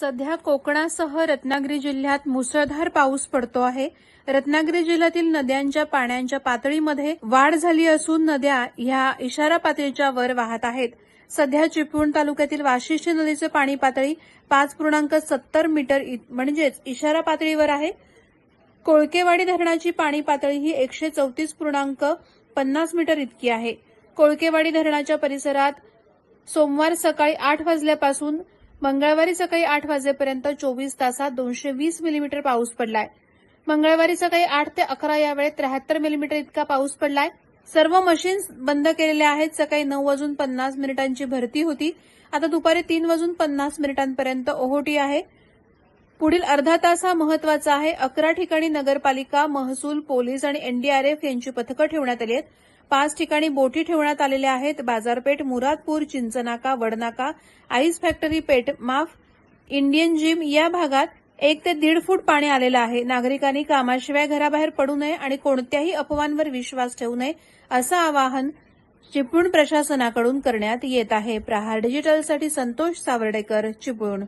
सध्या कोकणासह रत्नागिरी जिल्ह्यात मुसळधार पाऊस पडतो आहे. रत्नागिरी जिल्ह्यातील नद्यांच्या पाण्याच्या पातळीमध्ये वाढ झाली असून नद्या ह्या इशारा पातळीच्या वर वाहत आहेत. सध्या चिपळूण तालुक्यातील वाशिष्ठी नदीचे पाणी पातळी पाच पूर्णांक सत्तर मीटर म्हणजेच इशारा पातळीवर आहे. कोळकेवाडी धरणाची पाणी पातळी ही एकशे चौतीस पूर्णांक पन्नास मीटर इतकी आहे. कोळकेवाडी धरणाच्या परिसरात सोमवार सकाळी आठ वाजल्यापासून मंगळवारी सकाळी आठ वाजेपर्यंत चोवीस तासात दोनशे वीस मिलीमीटर पाऊस पडलाय. मंगळवारी सकाळी आठ ते अकरा या वेळेत त्र्याहत्तर मिलीमीटर इतका पाऊस पडलाय. सर्व मशीन्स बंद केलेल्या आहेत. सकाळी नऊ वाजून पन्नास मिनिटांची भरती होती. आता दुपारी तीन वाजून पन्नास मिनिटांपर्यंत ओहोटी आहे. पुढील अर्धा तास हा महत्त्वाचा आहे. अकरा ठिकाणी नगरपालिका महसूल पोलीस आणि एनडीआरएफ यांची पथकं ठेवण्यात आली आहेत. पाच ठिकाणी बोटी ठेवण्यात आलेल्या आहेत. बाजारपेठ मुरादपूर चिंचनाका वडनाका आईस फॅक्टरी पेठ माफ इंडियन जिम या भागात एक ते दीड फूट पाणी आलेलं आहे. नागरिकांनी कामाशिवाय घराबाहेर पडू नये आणि कोणत्याही अफवांवर विश्वास ठेवू नये असं आवाहन चिपळूण प्रशासनाकडून करण्यात येत आहे. प्रहार डिजिटलसाठी संतोष सावर्डेकर चिपळूण.